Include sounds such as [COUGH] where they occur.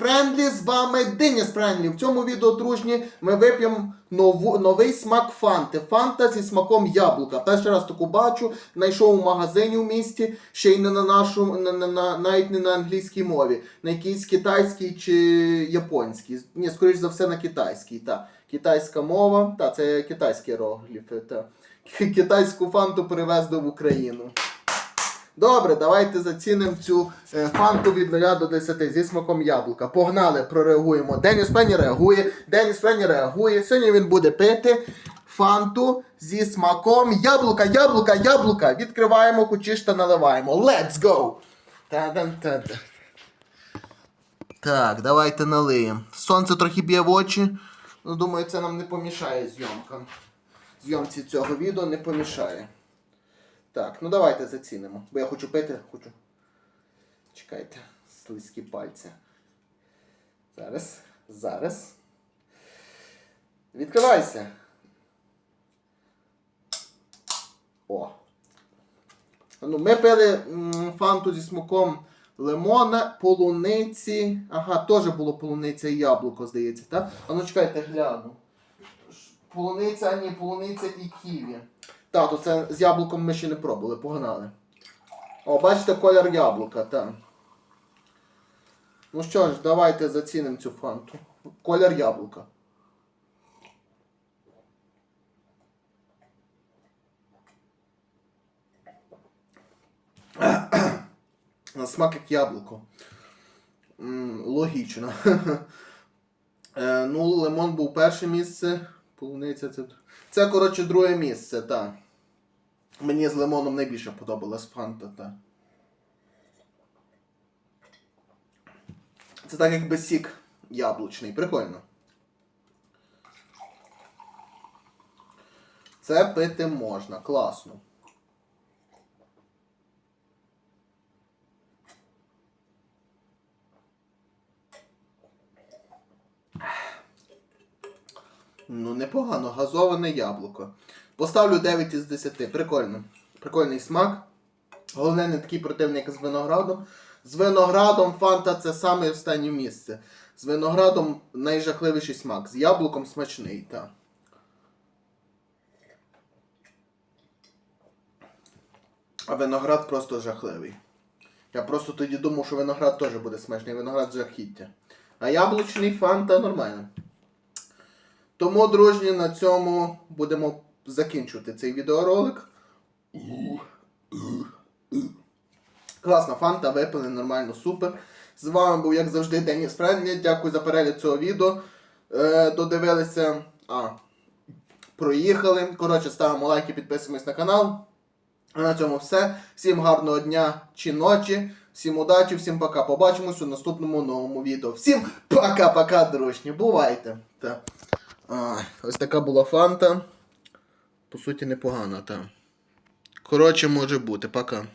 Френдлі, з вами Деніс Френдлі. В цьому відео, дружні, ми вип'ємо нову, новий смак фанти. Фанта зі смаком яблука. Перший раз таку бачу, знайшов у магазині в місті, ще й не на нашому, на, на, на, навіть не на англійській мові, на якійсь китайській чи японській. Ні, скоріш за все на китайській. Та. Китайська мова, та це китайські рогліфи. Та. Китайську фанту привезли в Україну. Добре, давайте зацінимо цю е, фанту від 0 до 10 зі смаком яблука. Погнали, прореагуємо. Деніс Пенні реагує, Деніс Пенні реагує. Сьогодні він буде пити фанту зі смаком яблука, яблука, яблука. Відкриваємо кучиш та наливаємо. Let's go! Та-дан-та-да. Так, давайте налиємо. Сонце трохи б'є в очі. Ну, думаю, це нам не помішає зйомкам. Зйомці цього відео не помішає. Так, ну давайте зацінимо. Бо я хочу пити, хочу. Чекайте, слизькі пальці. Зараз. Зараз. Відкривайся. О. Ну, ми пили фанту зі смаком лимона, полуниці. Ага, теж було полуниця і яблуко, здається, так? А ну чекайте, гляну. Полуниця, ні, полуниця і ківі. Так, то це з яблуком ми ще не пробували, погнали. О, бачите, колір яблука, так. Ну що ж, давайте зацінимо цю фанту. Колір яблука. [CLEARS THROAT] На смак як яблуко. Логічно. [LAUGHS] Е, ну, лимон був перше місце. Полуниця це. Це, коротше, друге місце, так. Мені з лимоном найбільше подобалась фанта, та. Це так якби сік яблучний. Прикольно. Це пити можна, класно. Ну, непогано, газоване яблуко. Поставлю 9 із 10. Прикольно. Прикольний смак. Головне, не такий противний, як з виноградом. З виноградом фанта це саме останнє місце. З виноградом найжахливіший смак. З яблуком смачний, так. А виноград просто жахливий. Я просто тоді думав, що виноград теж буде смачний. Виноград жахіття. А яблучний фанта нормально. Тому, дружні, на цьому будемо закінчувати цей відеоролик. Класна фанта, випили нормально, супер. З вами був, як завжди, Деніс Френдлі. Дякую за перегляд цього відео. Е, додивилися. А, проїхали. Коротше, ставимо лайки, підписуємось на канал. А на цьому все. Всім гарного дня чи ночі. Всім удачі, всім пока. Побачимось у наступному новому відео. Всім пока-пока, дружні. Бувайте. Та. А, ось така була фанта. По суті, непогана, та. Коротше, може бути. Пока.